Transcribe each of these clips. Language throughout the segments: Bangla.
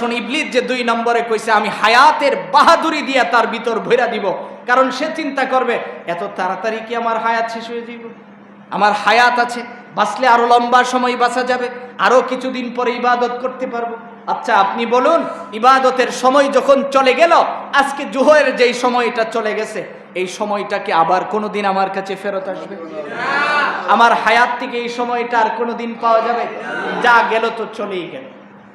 শোন, ইবলিস যে দুই নম্বরে কইছে, আমি হায়াতের বাহাদুরি দিয়া তার ভিতর ভৈরা দিব। কারণ সে চিন্তা করবে, এত তাড়াতাড়ি কি আমার হায়াত শেষ হয়ে যাইব? আমার হায়াত আছে, বাঁচলে লম্বা সময় বাঁচা যাবে, আরও কিছুদিন পরে ইবাদত করতে পারব। আচ্ছা আপনি বলুন, ইবাদতের সময় যখন চলে গেল, আজকে জোহরের যেই সময়টা চলে গেছে, এই সময়টাকে আবার কোনোদিন আমার কাছে ফেরত আসবে? আমার হায়াত থেকে এই সময়টা আর কোনোদিন পাওয়া যাবে? যা গেল তো চলেই গেল।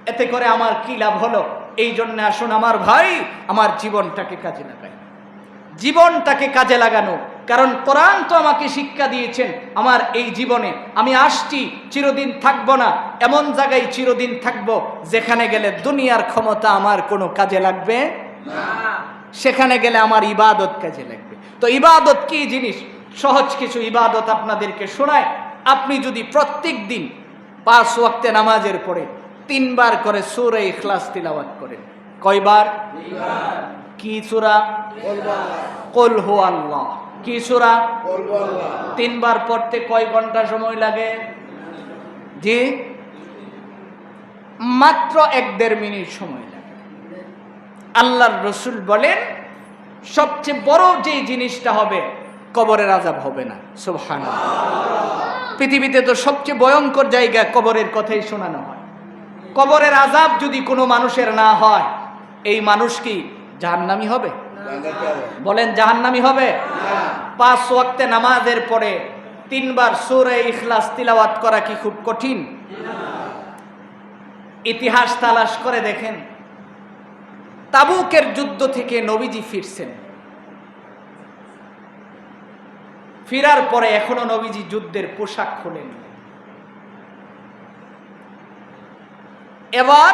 এতে করে আমার কি লাভ হলো? এই জন্য আসুন আমার ভাই, আমার জীবনটাকে কাজে লাগাই। জীবনটাকে কাজে লাগানো। কারণ কোরআন তো আমাকে শিক্ষা দিয়েছেন আমার এই জীবনে। আমি আসছি, চিরদিন থাকব না। এমন জায়গায় চিরদিন থাকব যেখানে গেলে দুনিয়ার ক্ষমতা আমার কোনো কাজে লাগবে? সেখানে গেলে আমার ইবাদত কাজে লাগবে। তো ইবাদত কি জিনিস? সহজ কিছু ইবাদত আপনাদেরকে শোনায়। আপনি যদি প্রত্যেক দিন পাঁচ ওয়াক্তে নামাজের পরে তিনবার করে সুরে ইখলাস তিলাওয়াত করেন। কয়বার? কি সুরা? কল হো আল্লাহ কি সুরা? তিনবার পড়তে কয় ঘণ্টা সময় লাগে? জি? মাত্র এক দেড় মিনিট সময় লাগে। আল্লাহর রসুল বলেন, সবচেয়ে বড় যে জিনিসটা হবে, কবরের আজাব হবে না। সুবহান পৃথিবীতে তো সবচেয়ে ভয়ঙ্কর জায়গা কবরের কথাই শোনানো হয়। কবরের আজাব যদি কোনো মানুষের না হয়, এই মানুষ কি জাহান্নামি হবে? বলেন জাহান্নামি হবে। পাঁচ ওয়াক্তে নামাজের পরে তিনবার সুরে ইখলাস তিলাওয়াত করা কি খুব কঠিন? ইতিহাস তালাশ করে দেখেন। তাবুকের যুদ্ধ থেকে নবীজি ফিরছেন। ফিরার পরে এখনও নবীজি যুদ্ধের পোশাক খোলেন এবার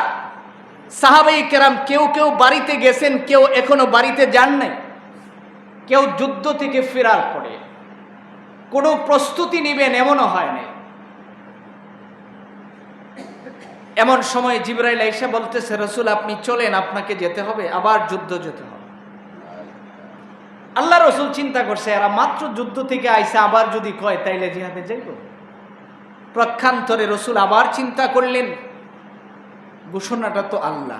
সাহাবাই কেরাম কেউ কেউ বাড়িতে গেছেন, কেউ এখনও বাড়িতে যান নাই। কেউ যুদ্ধ থেকে ফেরার পরে কোনো প্রস্তুতি নেবেন এমনও হয় নাই। এমন সময় জিব্রাইল এসে বলতেছে, রসুল, আপনি চলেন, আপনাকে যেতে হবে, আবার যুদ্ধ যেতে হবে। আল্লাহ রসুল চিন্তা করছে, এরা মাত্র যুদ্ধ থেকে আইসে আবার যদি কয়, তাইলে জিহাদে যাইব? প্রক্ষান্তরে রসুল আবার চিন্তা করলেন ঘোষণাটা তো আল্লাহ।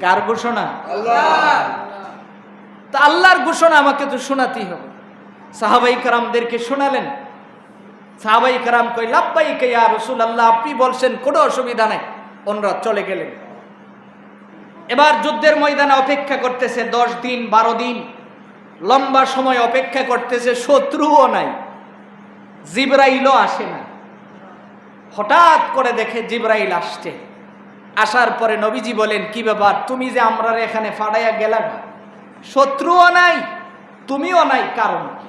কার ঘোষণা? তা আল্লাহর ঘোষণা আমাকে তো শোনাতেই হবে। সাহাবাই কারামদেরকে শোনালেন। সাহাবাই কারাম কই লাভবাই কেয়া রসুল আল্লাহ আপনি বলছেন কোনো অসুবিধা নেই। ওনরা চলে গেলেন। এবার যুদ্ধের ময়দানে অপেক্ষা করতেছে দশ দিন বারো দিন। লম্বা সময় অপেক্ষা করতেছে শত্রুও নাই। জিব্রাইলও আসে না। হঠাৎ করে দেখে জিব্রাইল আসছে। আসার পরে নবীজি বলেন কি ব্যাপার? তুমি যে আমরা এখানে ফাড়াইয়া গেলা শত্রুও নাই তুমিও নাই কারণ কি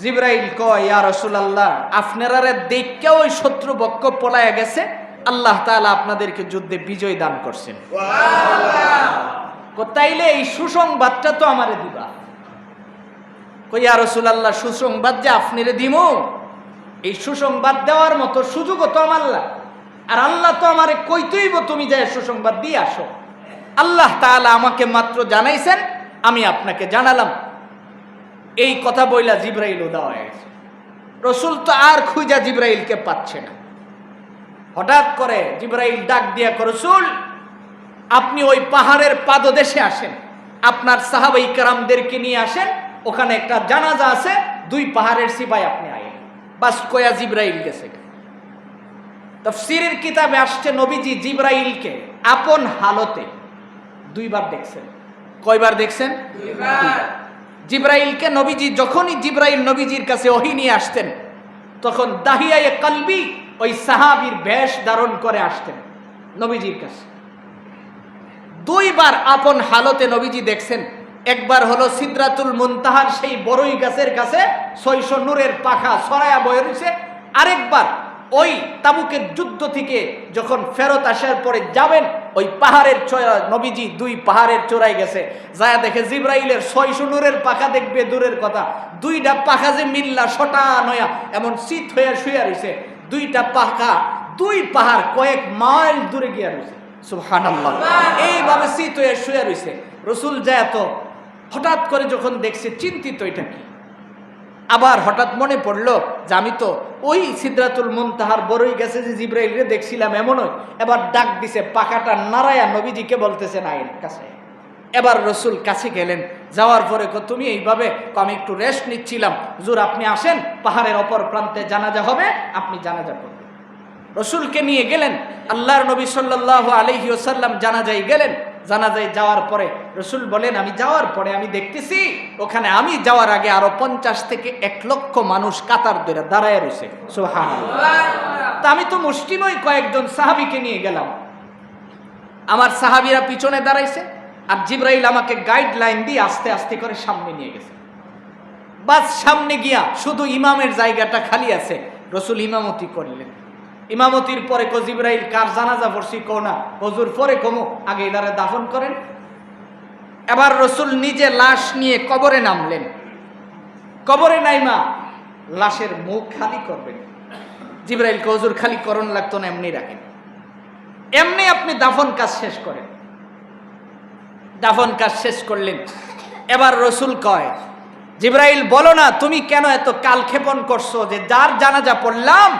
জিব্রাইল কয় ইয়া রসুলাল্লাহ আপনারা দেখে ওই শত্রু বক্ষ পলায়া গেছে। আল্লাহ তাআলা আপনাদেরকে যুদ্ধে বিজয় দান করছেন। তাইলে এই সুসংবাদটা তো আমারে দিবা। কই ইয়া রসুলাল্লাহ সুসংবাদ যে আপনারে দিমু? এই সুসংবাদ দেওয়ার মতো সুযোগও তো আমার না। আর আল্লাহ তো আমারে কইতেইব তুমি যে সুসংবাদ দিয়ে আসো। আল্লাহ তাআলা আমাকে মাত্র জানাইছেন, আমি আপনাকে জানালাম। এই কথা বইলা জিব্রাইল উদা হয়ে গেছে রসুল তো আর খুঁজা জিব্রাইলকে পাচ্ছে না। হঠাৎ করে জিব্রাইল ডাক দিয়া রসুল, আপনি ওই পাহাড়ের পাদদেশে আসেন। আপনার সাহাবাই কারামদেরকে নিয়ে আসেন। ওখানে একটা জানাজা আছে, দুই পাহাড়ের সিপাই আপনি আইন বাস কয়া জিব্রাইল গেছে তফসিরের কিতাবে আসছে নবীজি জিব্রাইলকে আপন হালতে। দুইবার দেখছেন। কয়বার দেখছেন। জিব্রাইলকে নবীজি যখনই জিব্রাইল নবীজির কাছে ওহি নিয়ে আসতেন তখন দাহিয়ায় কলবি ওই সাহাবীর বেশ ধারণ করে আসতেন নবীজির কাছে। দুইবার আপন হালতে নবীজি দেখছেন। একবার হলো সিদ্রাতুল মুনতাহার সেই বড়ই গাছের কাছে ছয়শো নূরের পাখা সরায়া বয়ে রয়েছে আরেকবার ওই তাবুকের যুদ্ধ থেকে যখন ফেরত আসার পরে যাবেন ওই পাহাড়ের চূড়া নবীজি দুই পাহাড়ের চোরাই গেছে। যা দেখে জিব্রাইলের ছয়শো নূরের পাখা দেখবে দূরের কথা। দুইটা পাখা যে মিল্লা সটা নয়া এমন শীত হয়ে শুয়ে রয়েছে দুইটা পাখা দুই পাহাড় কয়েক মাইল দূরে গিয়া রয়েছে এইভাবে শীত হয়ে শুয়ে রয়েছে রসুল যায় তো হঠাৎ করে যখন দেখছে চিন্তিত এটা কি? আবার হঠাৎ মনে পড়ল যে আমি তো ওই সিদ্রাতুল মুনতাহার বড়ই গেছে যে জিব্রাইলরে দেখছিলাম এমনই। এবার ডাক দিছে, পাখাটা নারায়া নবীজিকে বলতেছেন আইন কাছে। এবার রসুল কাছে গেলেন। যাওয়ার পরে তুমি এইভাবে আমি একটু রেস্ট নিচ্ছিলাম। হুজুর, আপনি আসেন, পাহাড়ের অপর প্রান্তে জানাজা হবে, আপনি জানাজা করবেন। রসুলকে নিয়ে গেলেন। আল্লাহর নবী সাল্লাহ আলহি ওসাল্লাম জানাজাই গেলেন। জানাজাই যাওয়ার পরে রসুল বলেন আমি যাওয়ার পরে আমি দেখতেছি ওখানে আমি যাওয়ার আগে আরও পঞ্চাশ থেকে এক লক্ষ মানুষ কাতার ধরে দাঁড়ায় রয়েছে। সোহান তা আমি তো মুষ্টিময় কয়েকজন সাহাবিকে নিয়ে গেলাম। আমার সাহাবিরা পিছনে দাঁড়াইছে আর জিব্রাইল আমাকে গাইডলাইন দিয়ে আস্তে আস্তে করে সামনে নিয়ে গেছে। বাস সামনে গিয়া শুধু ইমামের জায়গাটা খালি আছে। রসুল ইমামতি করলেন। ইমামতির পরে কজিব্রাইল কার জানাজা পড়ছি কো না? হজুর পরে কমো, আগে এদারে দাফন করেন। এবার রসুল নিজে লাশ নিয়ে কবরে নামলেন। কবরে নাইমা, লাশের মুখ খালি করবেন। জিব্রাইল হজুর খালি করণ লাগতো না, এমনি রাখেন। এমনি আপনি দাফন কাজ শেষ করেন। দাফন কাজ শেষ করলেন। এবার রসুল কয়, জিব্রাইল বলো না, তুমি কেন এত কালক্ষেপণ করছ যে যার জানাজা পড়লাম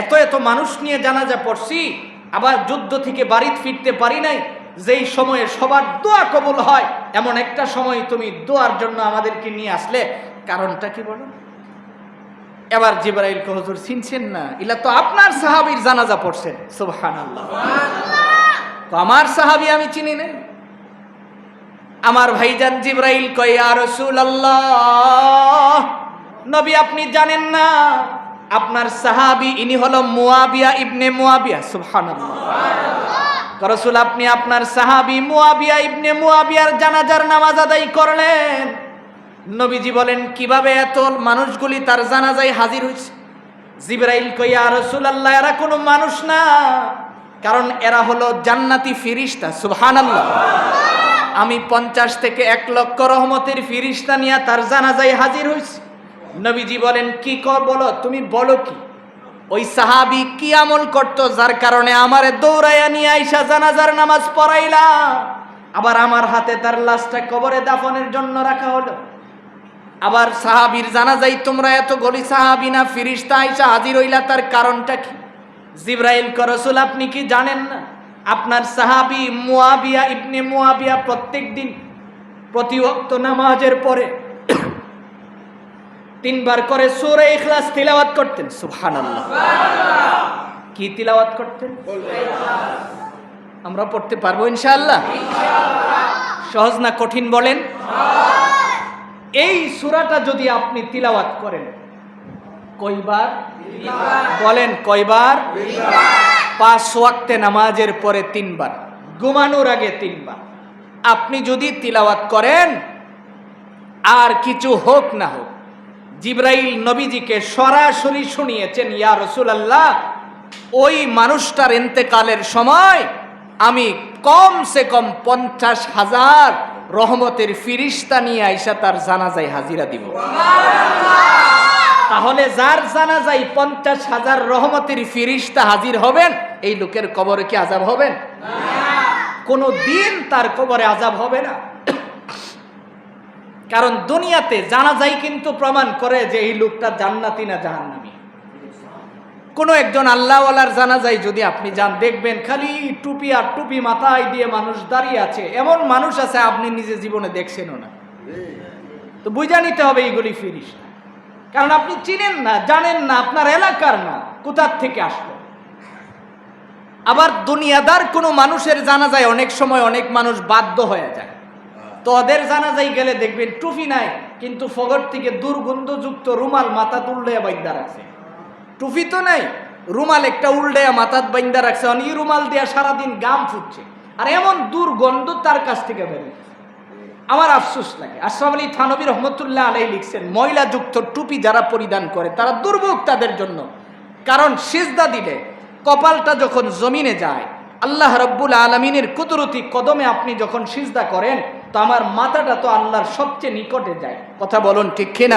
এত এত মানুষ নিয়ে জানাজা পড়ছি, আবার যুদ্ধ থেকে বাড়িতে ফিরতে পারি নাই, যেই সময়ে সবার দোয়া কবুল হয়, এমন একটা সময় তুমি দোয়ার জন্য আমাদেরকে নিয়ে আসলে, কারণটা কি বলো? এবার জিব্রাইল হুজুর, চিনছেন না? ইলা তো আপনার সাহাবীর জানাজা পড়ছেন। সুবহানাল্লাহ। তো আমার সাহাবি আমি চিনি না। আমার ভাইজান জিব্রাইল কয় আর রসুল আল্লাহ নবী আপনি জানেন না? আপনার সাহাবি ইনি হলো মুয়াবিয়া ইবনে মুয়াবিয়া সুবহানাল্লাহ। রসুল আপনি আপনার সাহাবি মুয়াবিয়া ইবনে মুয়াবিয়ার জানাজার নামাজ আদায় করলেন। নবীজি বলেন কীভাবে এত মানুষগুলি তার জানাজায় হাজির হয়েছে জিব্রাইল কইয়া রসুল আল্লাহ এরা কোনো মানুষ না। কারণ এরা হলো জান্নাতি ফিরিস্তা সুবহানাল্লাহ। আমি পঞ্চাশ থেকে এক লক্ষ রহমতের ফিরিস্তা নিয়ে তার জানাজায় হাজির হয়েছি নবীজি বলেন, কি কর বলো? তুমি বলো কি? ওই সাহাবি কি আমল করত? যার কারণে আমারে দৌড়াইয়া নিয়ে আইসা জানাজার নামাজ পড়াইলা। আবার আমার হাতে তার লাশটা কবরে দাফনের জন্য রাখা হলো। আবার সাহাবির জানাজাই তোমরা এত গলি সাহাবি না, ফিরিস্তা আইসা হাজির হইলা, তার কারণটা কি? জিব্রাইল করসুল আপনি কি জানেন না? আপনার সাহাবি মুয়াবিয়া ইবনে মুয়াবিয়া প্রত্যেক দিন প্রতি ওয়াক্ত নামাজের পরে তিনবার করে সূরা ইখলাস তিলাওয়াত করতেন সুবহানাল্লাহ। কি তিলাওয়াত করতেন? আমরা পড়তে পারব ইনশাআল্লাহ। সহজ না কঠিন বলেন? এই সূরাটা যদি আপনি তিলাওয়াত করেন কয়বার? বলেন কয়বার? পাঁচ ওয়াক্তে নামাজের পরে তিনবার ঘুমানোর আগে তিনবার। আপনি যদি তিলাওয়াত করেন আর কিছু হোক না হোক জিব্রাইল নবীজিকে সরাসরি শুনিয়েছেন, ইয়া রসুলাল্লাহ, ওই মানুষটার ইন্তেকালের সময় আমি কম সে কম পঞ্চাশ হাজার রহমতের ফিরিস্তা নিয়ে আইসা তার জানাজায় হাজিরা দিব। তাহলে যার জানাজাই পঞ্চাশ হাজার রহমতের ফিরিস্তা হাজির হবেন, এই লোকের কবরে কি আজাব হবেন? কোনো দিন তার কবরে আজাব হবে না। কারণ দুনিয়াতে জানাজাই কিন্তু প্রমাণ করে যে এই লোকটা জান্নাতি না জাহান্নামি। কোনো একজন আল্লাহওয়ালার জানাজাই যদি আপনি যান, দেখবেন খালি টুপি আর টুপি মাথায় দিয়ে মানুষ দাঁড়িয়ে আছে। এমন মানুষ আছে আপনি নিজে জীবনে দেখছেনও না। তো বুঝা নিতে হবে এইগুলি ফিরিস্তা। কারণ আপনি চিনেন না, জানেন না, আপনার এলাকার না কোথার থেকে আসলো। আবার দুনিয়াদার কোনো মানুষের জানা যায় অনেক সময় অনেক মানুষ বাধ্য হয়ে যায়। তো জানা যায় গেলে দেখবেন টুপি নাই, কিন্তু ফগর থেকে দুর্গন্ধযুক্ত রুমাল মাথা তুললে বাইন্দা রাখছে। টুপি তো নাই, রুমাল একটা উল্ডে মাথাত বাইন্দা রাখছে অনেক রুমাল দিয়া সারাদিন গাম ফুটছে। আর এমন দুর্গন্ধ তার কাছ থেকে বেরোয় আমার আফসোস লাগে। আশরাফ আলী থানবী রহমতুল্লাহ আলাই লিখছেন, ময়লাযুক্ত টুপি যারা পরিধান করে, তারা দুর্ভোগ তাদের জন্য। কারণ সিজদা দিলে, কপালটা যখন জমিনে যায়, আল্লাহ রব্বুল আলমিনের কুদরতি কদমে আপনি যখন সিজদা করেন তো আমার মাথাটা তো আল্লাহর সবচেয়ে নিকটে যায়। কথা বলুন ঠিক কিনা?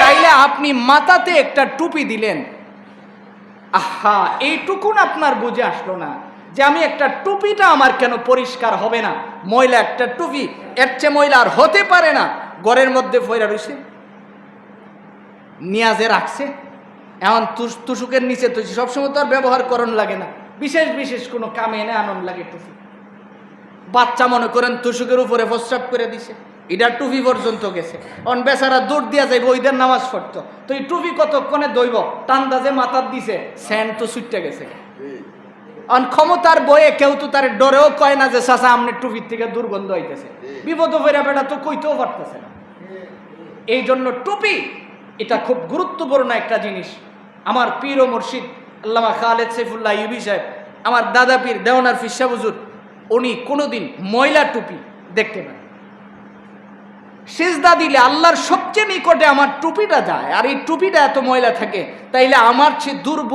তাইলে আপনি মাথাতে একটা টুপি দিলেন। আহা এইটুকুন আপনার বুঝে আসলো না যে আমি একটা টুপিটা আমার কেন পরিষ্কার হবে না? ময়লা একটা টুপি এর চেয়ে ময়লা আর হতে পারে না। ঘরের মধ্যে ফয়রা রয়েছে নিয়াজে রাখছে। এমন তুস- তুষুকের নিচে তুই সবসময় তো আর ব্যবহার করণ লাগে না। বিশেষ বিশেষ কোনো কামে এনে আনন্দ লাগে টুপি। বাচ্চা মনে করেন তুষুকের উপরে প্রস্রাব করে দিছে। এটা টুপি পর্যন্ত গেছে। অন বেচারা দৌড় দিয়া যাইব, ওইদের নামাজ পড়তো। তো এই টুপি কতক্ষণে দইব টান্দাজে মাথার দিছে স্যান্ড তো সুইটটা গেছে। অন ক্ষমতার বয়ে কেউ তো তার ডরেও কয় না যে, চাচা, আমনে টুপির থেকে দুর্গন্ধ হইতেছে বিপদ ফেরা বেটা তো কইতেও পারতেছে না। এই জন্য টুপি, এটা খুব গুরুত্বপূর্ণ একটা জিনিস। আমার পীর ও মুর্শিদ, আল্লামা খালেদ সাইফুল্লাহ ইউবি সাহেব, আমার দাদা পীর দেওনার ফিসা বুজুর উনি কোনোদিন ময়লা টুপি দেখতে পান সেজদা দিলে আল্লাহর সবচেয়ে নিকটে আমার টুপিটা যায়, আর এই টুপিটা এত ময়লা থাকে, তাইলে আমার সে দুর্ব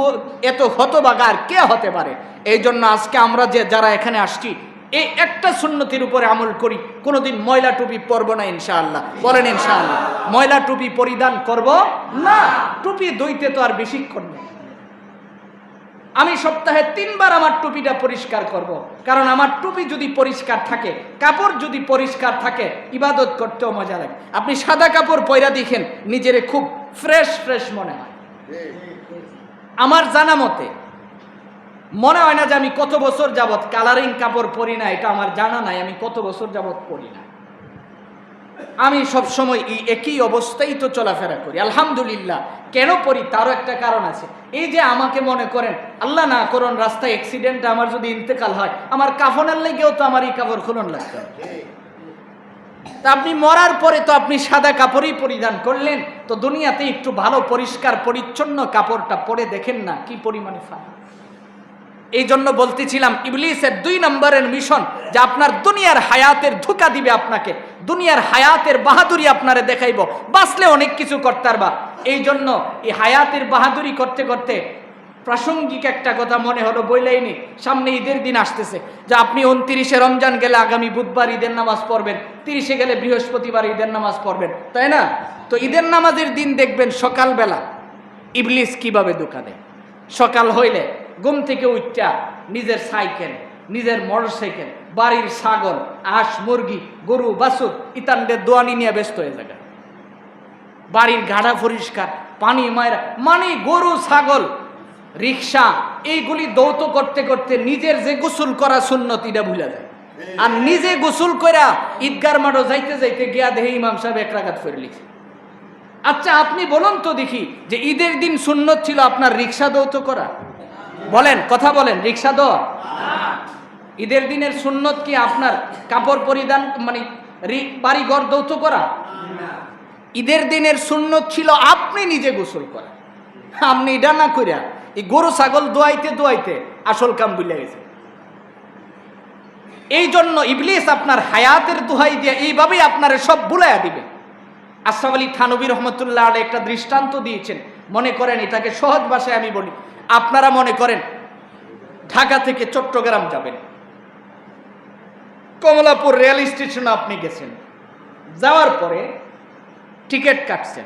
এত হতবাগা আর কে হতে পারে? এই জন্য আজকে আমরা যে যারা এখানে আসছি, এই একটা সুন্নতির উপরে আমল করি, কোনোদিন ময়লা টুপি পরব না ইনশাআল্লাহ। বলেন ইনশাআল্লাহ, ময়লা টুপি পরিধান করব না। টুপি দইতে তো আর বেশিক্ষণ নেই। আমি সপ্তাহে তিনবার আমার টুপিটা পরিষ্কার করব। কারণ আমার টুপি যদি পরিষ্কার থাকে, কাপড় যদি পরিষ্কার থাকে, ইবাদত করতেও মজা লাগে। আপনি সাদা কাপড় পয়রা দেখেন, নিজের খুব ফ্রেশ ফ্রেশ মনে হয়। আমার জানা মতে, মনে হয় না যে আমি কত বছর যাবত কালারিং কাপড় পরি না, এটা আমার জানা নাই, আমি কত বছর যাবত পরি না। আমি সব সময় এই একই অবস্থায় তো চলাফেরা করি। আলহামদুলিল্লাহ, কেন পড়ি তারও একটা কারণ আছে। এই যে আমাকে মনে করেন, আল্লাহ না করুন রাস্তায় অ্যাক্সিডেন্ট আমার যদি ইন্তেকাল হয়, আমার কাফনের লেগেও তো আমার এই কাপড় খুলন লাগতে তা আপনি মরার পরে তো আপনি সাদা কাপড়ই পরিধান করলেন, তো দুনিয়াতে একটু ভালো পরিষ্কার পরিচ্ছন্ন কাপড়টা পরে দেখেন না, কি পরিমাণে ফাঁকা। এই জন্য বলতেছিলাম, ইবলিসের দুই নম্বরের মিশন যে আপনার দুনিয়ার হায়াতের ধোকা দিবে আপনাকে, দুনিয়ার হায়াতের বাহাদুরি আপনারে দেখাইব, বাঁচলে অনেক কিছু করতে পারবা। এই জন্য এই হায়াতের বাহাদুরি করতে করতে প্রাসঙ্গিক একটা কথা মনে হলো বইলেইনি সামনে ঈদের দিন আসতেছে, যে আপনি উনত্রিশে রমজান গেলে আগামী বুধবার ঈদের নামাজ পড়বেন, তিরিশে গেলে বৃহস্পতিবার ঈদের নামাজ পড়বেন, তাই না? তো ঈদের নামাজের দিন দেখবেন সকালবেলা ইবলিস কীভাবে দোকা দেয়? সকাল হইলে ঘুম থেকে উঠটা নিজের সাইকেল, নিজের মোটর সাইকেল বাড়ির ছাগল, হাঁস, মুরগি, গরু, বাছুর, ইতানদের দোয়ানি নিয়ে ব্যস্ত হয়ে যাবে। বাড়ির গাড়া পরিষ্কার, পানি মায়েরা মানে গরু, ছাগল, রিক্সা, এইগুলি দৌত করতে করতে নিজের যে গোসল করা সুন্নতিটা ভুলে যায়। আর নিজে গোসল কইরা ঈদগার মাঠও যাইতে যাইতে গিয়া দেহে ইমাম সাহেব এক রাগাত ফেরে আচ্ছা আপনি বলুন তো দেখি যে ঈদের দিন সুন্নত ছিল আপনার রিক্সা দৌত করা? বলেন, কথা বলেন, রিক্সা দেওয়া ঈদের দিনের সুন্নত কি আপনার কাপড় পরিধান মানে রি- বাড়ি ঘর দৌত করা? ঈদের দিনের সুন্নত ছিল আপনি নিজে গোসল করা। আপনি এটা না করিয়া এই গরু, ছাগল দোয়াইতে দোয়াইতে আসল কাম বুঝলে গেছে। এই জন্য ইবলিস আপনার হায়াতের দোহাই দিয়ে এইভাবেই আপনার সব বুলাইয়া দিবে। আশরাফ আলী থানবী রহমতুল্লাহ একটা দৃষ্টান্ত দিয়েছেন। মনে করেন এটাকে সহজ ভাষায় আমি বলি। আপনারা মনে করেন ঢাকা থেকে চট্টগ্রাম যাবেন। কমলাপুর রেল স্টেশনে আপনি গেছেন। যাওয়ার পরে টিকিট কাটছেন।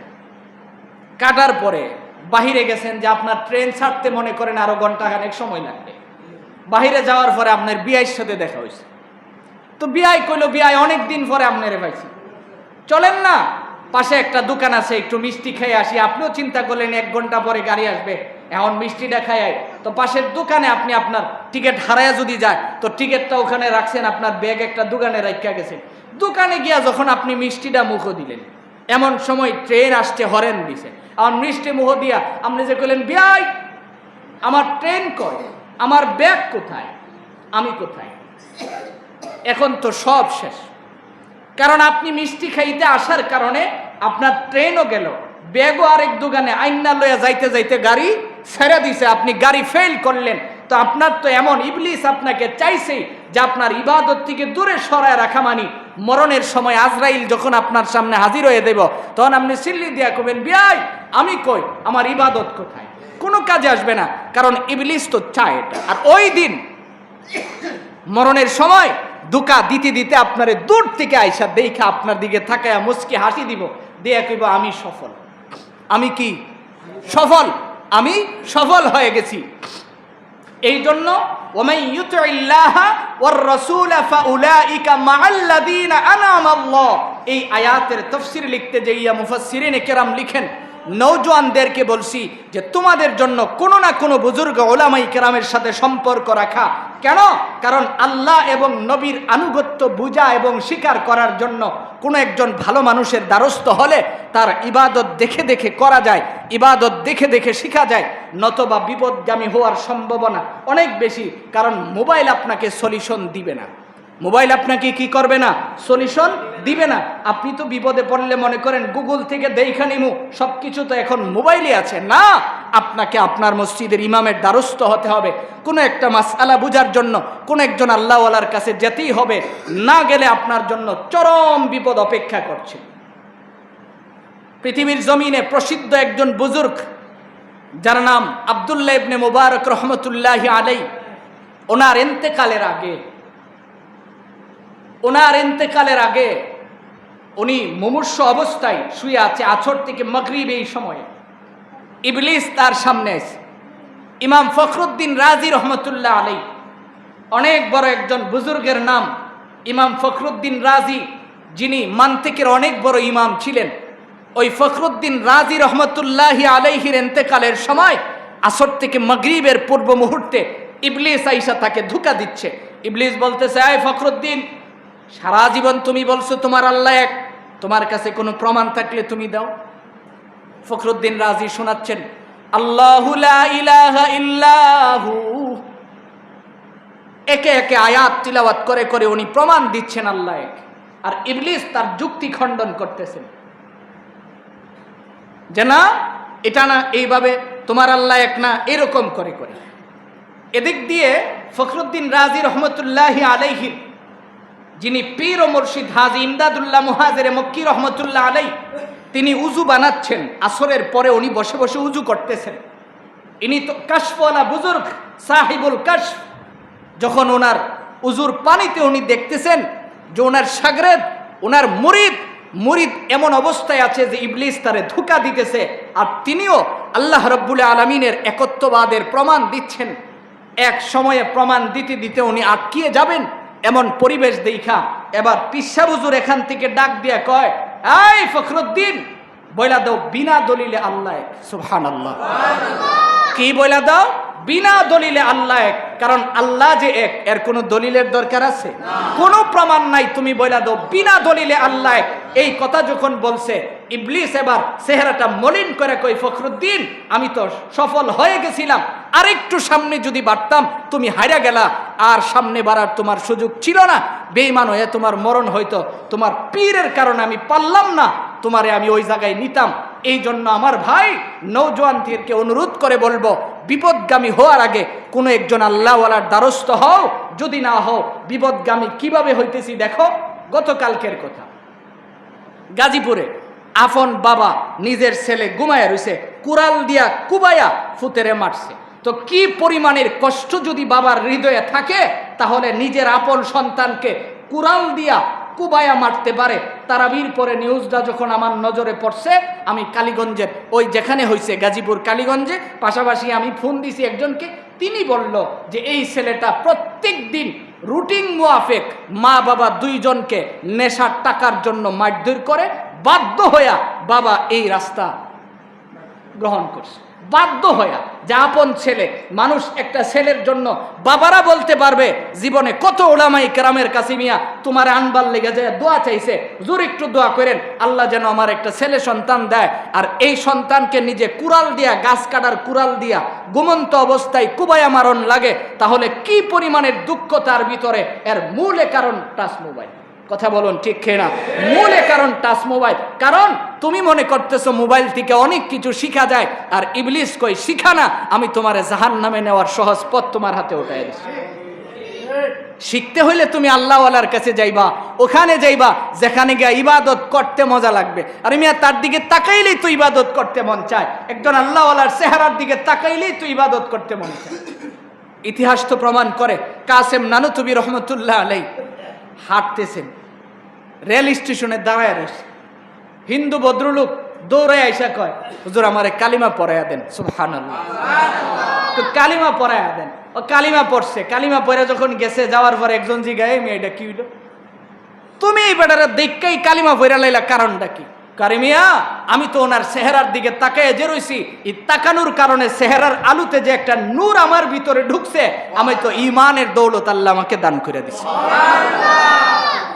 কাটার পরে বাহিরে গেছেন যে আপনার ট্রেন ছাড়তে মনে করেন আরও ঘণ্টা খানেক সময় লাগবে। বাহিরে যাওয়ার পরে আপনার বিআইয়ের সাথে দেখা হয়েছে। তো বিআই কইলো, বিআই অনেক দিন পরে আপনারে পাইছি। চলেন না, পাশে একটা দোকান আছে, একটু মিষ্টি খেয়ে আসি। আপনিও চিন্তা করলেন, এক ঘণ্টা পরে গাড়ি আসবে। এখন মিষ্টিটা খাই তো পাশের দোকানে আপনি আপনার টিকিট হারায়া যদি যায়, তো টিকিটটা ওখানে রাখছেন, আপনার ব্যাগ একটা দোকানে রাখা গেছেন। দোকানে গিয়া যখন আপনি মিষ্টিটা মুখ দিলেন, এমন সময় ট্রেন আসছে, হরেন দিছে। আমার মিষ্টি মুখ দিয়া আপনি যে কইলেন, বিয়াই, আমার ট্রেন কয়? আমার ব্যাগ কোথায়? আমি কোথায়? এখন তো সব শেষ। কারণ আপনি মিষ্টি খাইতে আসার কারণে আপনার ট্রেনও গেল ব্যাগও আরেক দোকানে, আইনা লইয়া যাইতে যাইতে গাড়ি ছেড়ে দিছে, আপনি গাড়ি ফেল করলেন। তো আপনার তো এমন ইবলিস আপনাকে চাইছেই যে আপনার ইবাদত থেকে দূরে সরায় রাখা মানি। মরণের সময় আজরাইল যখন আপনার সামনে হাজির হয়ে দেব, তখন আপনি সিল্লি দিয়া কবেন বিয়াই, আমি কই? আমার ইবাদত কোথায়? কোনো কাজে আসবে না, কারণ ইবলিস তো চায় এটা। আর ওই দিন মরণের সময় দুকা দিতে দিতে আপনারে দূর থেকে আইসা দেখা আপনার দিকে থাকায় মুসকি হাসি দিব। দিয়া কইব, আমি সফল। আমি কি? সফল? আমি সফল হয়ে গেছি। এই জন্য ওমাই ইউতিল্লাহ ওয়ার রাসূল ফাউলাইকা মাআল্লাযীনা আনআমা আল্লাহ এই আয়াতের তাফসীর লিখতে যাইয়া মুফাসসিরিনে কেরাম লিখেন নৌজওয়ানদেরকে বলছি যে তোমাদের জন্য কোনো না কোনো বুজুর্গ ওলামাই কেরামের সাথে সম্পর্ক রাখা। কেন? কারণ আল্লাহ এবং নবীর আনুগত্য বুঝা এবং স্বীকার করার জন্য কোনো একজন ভালো মানুষের দ্বারস্থ হলে তার ইবাদত দেখে দেখে করা যায়, ইবাদত দেখে দেখে শেখা যায়, নতবা বিপদগামী হওয়ার সম্ভাবনা অনেক বেশি, কারণ মোবাইল আপনাকে সলিউশন দিবে না। মোবাইল আপনাকে কি করবে না? সলিউশন দিবে না। আপনি তো বিপদে পড়লে মনে করেন গুগল থেকে দেখা নিমু সব কিছু তো এখন মোবাইলে আছে। না, আপনাকে আপনার মসজিদের ইমামের দ্বারস্থ হতে হবে। কোনো একটা মাসালা বুঝার জন্য, কোন একজন আল্লাহওয়ালার কাছে যেতেই হবে। না গেলে আপনার জন্য চরম বিপদ অপেক্ষা করছে। পৃথিবীর জমিনে প্রসিদ্ধ একজন বুজুর্গ, যার নাম আবদুল্লাহ ইবনে মুবারক রহমতুল্লাহ আলাই ওনার এন্তেকালের আগে ওনার এন্তেকালের আগে উনি মুমূর্ষ অবস্থায় শুয়ে আছে আছর থেকে মগরিব এই সময়ে। ইবলিস তার সামনে ইমাম ফখরুদ্দিন রাজি রহমতুল্লাহ আলাই অনেক বড় একজন বুজুর্গের নাম ইমাম ফখরুদ্দিন রাজি, যিনি মান্তিকের অনেক বড় ইমাম ছিলেন। ওই ফখরুদ্দিন রাজি রহমতুল্লাহ আলাইহির এন্তেকালের সময় আসর থেকে মগরিবের পূর্ব মুহূর্তে ইবলিস আইসা তাকে ধোকা দিচ্ছে। ইবলিস বলতেছে, আয় ফখরুদ্দিন সারা জীবন তুমি বলছো তোমার আল্লাহ এক। তোমার কাছে কোনো প্রমাণ থাকলে তুমি দাও। ফখরুদ্দিন রাজি শোনাচ্ছেন, আল্লাহু একে একে আয়াত তিলাওয়াত করে করে উনি প্রমাণ দিচ্ছেন আল্লাহ এক। আর ইবলিস তার যুক্তি খণ্ডন করতেছেন। যে না, এটা না, এইভাবে তোমার আল্লাহ এক না, এরকম করে করে। এদিক দিয়ে ফখরুদ্দিন রাজি রহমতুল্লাহ আলাইহির যিনি পীর ও মুর্শিদ হাজি ইমদাদুল্লাহ মুহাজের মক্কি রহমতুল্লাহ আলাই তিনি উজু বানাচ্ছেন। আসরের পরে উনি বসে বসে উজু করতেছেন। ইনি তো কাশফওয়ালা বুজুর্গ, সাহিবুল কাশ যখন ওনার উজুর পানিতে উনি দেখতেছেন যে ওনার সাগরেদ, ওনার মুরিদ মুরিদ এমন অবস্থায় আছে যে ইবলিস তারে ধোকা দিতেছে আর তিনিও আল্লাহ রব্বুল আলমিনের একত্ববাদের প্রমাণ দিচ্ছেন। এক সময়ে প্রমাণ দিতে দিতে উনি আটকিয়ে যাবেন। এমন পরিবেশ দেখা, এবার পিসা বুজুর এখান থেকে ডাক দিয়ে কয়, এই ফখরুদ্দিন, বইলা দাও বিনা দলিলে আল্লাহ সুবহান আল্লাহ কি বইলা দাও? বিনা দলিলে আল্লাহ এক। কারণ আল্লাহ যে এক, এর কোনো দলিলের দরকার আছে? কোনো প্রমাণ নাই, তুমি বইলা দাও, বিনা দলিলে আল্লাহ এক। এই কথা যখন বলছে, ইবলিস এবার চেহারাটা মলিন করে কই ফখরুদ্দিন, আমি তো সফল হয়ে গেছিলাম। আরেকটু সামনে যদি বাড়তাম, তুমি হাইরা গেলা। আর সামনে বাড়ার তোমার সুযোগ ছিল না। বেইমান হয়ে তোমার মরণ হয়তো তোমার পীরের কারণে আমি পারলাম না। তোমারে আমি ওই জায়গায় নিতাম। এই জন্য আমার ভাই নৌজওয়ানদেরকে অনুরোধ করে বলব, বিপদগামী হওয়ার আগে কোনো একজন আল্লাহওয়ালার দ্বারস্থ হও। যদি না হও, বিপদগামী কীভাবে হইতেছি দেখো। গতকালকের কথা। গাজীপুরে আফন বাবা নিজের ছেলে ঘুমায়া রইছে, কুড়াল দিয়া কুবায়া ফুতেরে মারছে। তো কি পরিমাণের কষ্ট যদি বাবার হৃদয়ে থাকে, তাহলে নিজের আপন সন্তানকে কুড়াল দিয়া কুবায়া মারতে পারে। তারাবির পরে নিউজটা যখন আমার নজরে পড়ছে, আমি কালীগঞ্জের, ওই যেখানে হয়েছে গাজীপুর কালীগঞ্জে, পাশাপাশি আমি ফোন দিছি একজনকে, তিনি বলল যে এই ছেলেটা প্রত্যেক দিন রুটিন মুআফেক মা বাবা দুইজনকে নেশার টাকার জন্য মারধর করে, বাধ্য হইয়া বাবা এই রাস্তা গ্রহণ করছে। বাধ্য হইয়া, যে আপন ছেলে, মানুষ একটা ছেলের জন্য বাবারা বলতে পারবে, জীবনে কত ওলামাই কেরামের কাছে মিয়া তোমার আনবার লেগে যায়, দোয়া চাইছে, জোর একটু দোয়া করেন, আল্লাহ যেন আমার একটা ছেলে সন্তান দেয়। আর এই সন্তানকে নিজে কুড়াল দিয়া, গাছ কাটার কুড়াল দিয়া গুমন্ত অবস্থায় কুবায়া মারণ লাগে, তাহলে কি পরিমাণের দুঃখ তার ভিতরে? এর মূলে কারণ টাচ মোবাইল। কথা বলুন, ঠিক খেয়ে মূলে কারণ টাচ মোবাইল। কারণ তুমি মনে করতেছো মোবাইল থেকে অনেক কিছু শিখা যায়, আর ইবলিস কই শিখা না, আমি তোমার জাহান নামে নেওয়ার সহজ পথ তোমার হাতে উঠাই দিচ্ছি শিখতে হইলে তুমি আল্লাহওয়ালার কাছে যাইবা, ওখানে যাইবা, যেখানে গিয়ে ইবাদত করতে মজা লাগবে। আর মিয়া, তার দিকে তাকাইলেই তো ইবাদত করতে মন চায়। একজন আল্লাহওয়ালার চেহারার দিকে তাকাইলেই তো ইবাদত করতে মন চায়। ইতিহাস তো প্রমাণ করে, কাসেম নানুতুবি রহমতুল্লাহ আলাই হাঁটতেছেন। রেল স্টেশনে দাঁড়ায় রয়েছে। হিন্দু ভদ্রলোক দৌড়ে আইসা কয়, হুজুর, আমারে কালিমা পড়াইয়া দেন। সুফহান তো কালিমা পড়াইয়া দেন। ও কালিমা পড়ছে। কালিমা পড়ে যখন গেছে, যাওয়ার পর একজন জিগায়, মেয়েটা কি হইল? তুমি এই বেটারা দেখাই কালিমা পড়া লাইলা, কারণটা কি? কারিমিয়া আমি তো ওনার চেহারার দিকে তাকায় যে রইছি, এই তাকানোর কারণে চেহারার আলুতে যে একটা নূর আমার ভিতরে ঢুকছে, আমি তো ইমানের দৌলত আল্লাহ আমাকে দান করে দিছি।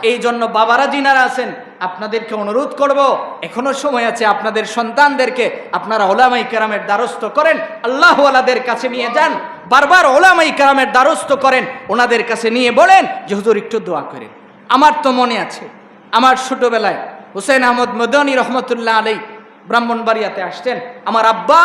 এই জন্য বাবারা জিনারা আছেন, আপনাদেরকে অনুরোধ করব, এখনও সময় আছে আপনাদের সন্তানদেরকে, আপনারা ওলামাই কেরামের দ্বারস্থ করেন আল্লাহওয়ালাদের কাছে নিয়ে যান, বারবার ওলামাই কেরামের দ্বারস্থ করেন, ওনাদের কাছে নিয়ে বলেন যে, হুজুর, একটু দোয়া করেন। আমার তো মনে আছে, আমার ছোটবেলায় হুসেন আহমদ মদনী রহমতুল্লাহ আলী ব্রাহ্মণবাড়িয়াতে আসতেন আমার আব্বা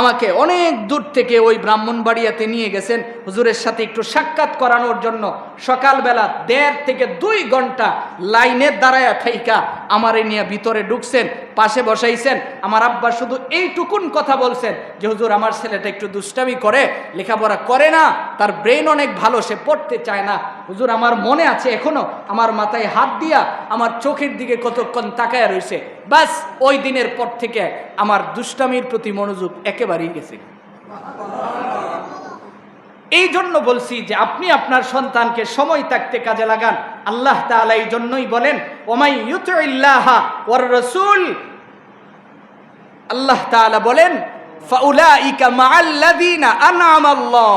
আমাকে অনেক দূর থেকে ওই ব্রাহ্মণবাড়িয়াতে নিয়ে গেছেন। হুজুরের সাথে একটু সাক্ষাৎ করানোর জন্য সকালবেলা দেড় থেকে দুই ঘণ্টা লাইনের দ্বারায় থাইকা আমারে নিয়ে ভিতরে ঢুকছেন। পাশে বসাইছেন। আমার আব্বা শুধু এইটুকুন কথা বলছেন যে, হুজুর, আমার ছেলেটা একটু দুষ্টামি করে, লেখাপড়া করে না, তার ব্রেন অনেক ভালো, সে পড়তে চায় না। হুজুর, আমার মনে আছে এখনও, আমার মাথায় হাত দিয়া আমার চোখের দিকে কতক্ষণ তাকায় রয়েছে বাস ওই দিনের পর থেকে আমার দুষ্টামির প্রতি মনোযোগ একেবারেই গেছে। এই জন্য বলছি যে আপনি আপনার সন্তানকে সময় থাকতে কাজে লাগান। আল্লাহ তাআলা এই জন্যই বলেন, ওমাই ইউতিল্লাহ ওয়ার রাসূল। আল্লাহ তাআলা বলেন, ফাউলাইকা মাআল্লাযীনা আনআমা আল্লাহ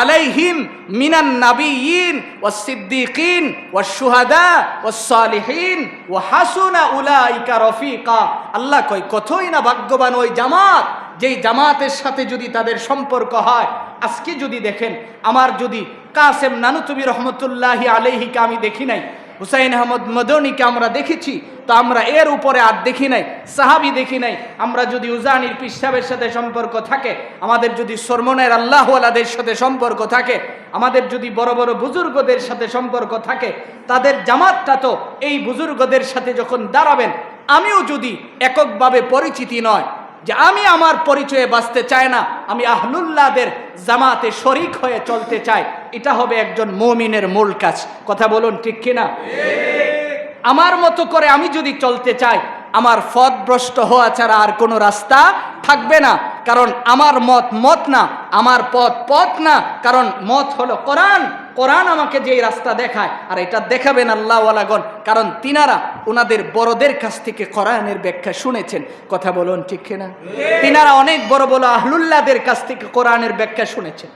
আলাইহিম মিনান নাবিয়্যিন ওয়াস-সিদ্দীকিন ওয়াশ-শুহাদা ওয়াস-সালিহিন ওয়া হাসুনা উলাইকা রফিকা। আল্লাহ কয়, কতই না ভাগ্যবান ওই জামাত যেই জামাতের সাথে যদি তাদের সম্পর্ক হয়, আজকে যদি দেখেন, আমার যদি কাসেম নানুতুবি রহমতুল্লাহি আলাইহিকে আমি দেখি নাই, হুসাইন আহমদ মদনীকে আমরা দেখেছি, তো আমরা এর উপরে আর দেখি নাই, সাহাবি দেখি নাই, আমরা যদি উজানির পিসাবের সাথে সম্পর্ক থাকে, আমাদের যদি সরমনের আল্লাহওয়ালাদের সাথে সম্পর্ক থাকে, আমাদের যদি বড় বড় বুজুর্গদের সাথে সম্পর্ক থাকে, তাদের জামাতটা তো এই বুজুর্গদের সাথে যখন দাঁড়াবেন, আমিও যদি এককভাবে পরিচিতি নয় যে আমি আমার পরিচয়ে বাঁচতে চাই না, আমি আহলুল্লাহদের জামাতে শরিক হয়ে চলতে চাই। এটা হবে একজন মমিনের মূল কাজ। কথা বলুন ঠিক কিনা? আমার মতো করে আমি যদি চলতে চাই, আমার পথভ্রষ্ট হওয়া ছাড়া আর কোনো রাস্তা থাকবে না। কারণ আমার মত মত না আমার পথ পথ না কারণ মত হলো কোরআন। কোরআন আমাকে যেই রাস্তা দেখায় আর এটা দেখাবেন আল্লাহওয়ালাগণ কারণ তিনারা ওনাদের বড়দের কাছ থেকে কোরআনের ব্যাখ্যা শুনেছেন। কথা বলুন ঠিক কিনা? তিনারা অনেক বড় বড় আহলুল্লাদের কাছ থেকে কোরআনের ব্যাখ্যা শুনেছেন।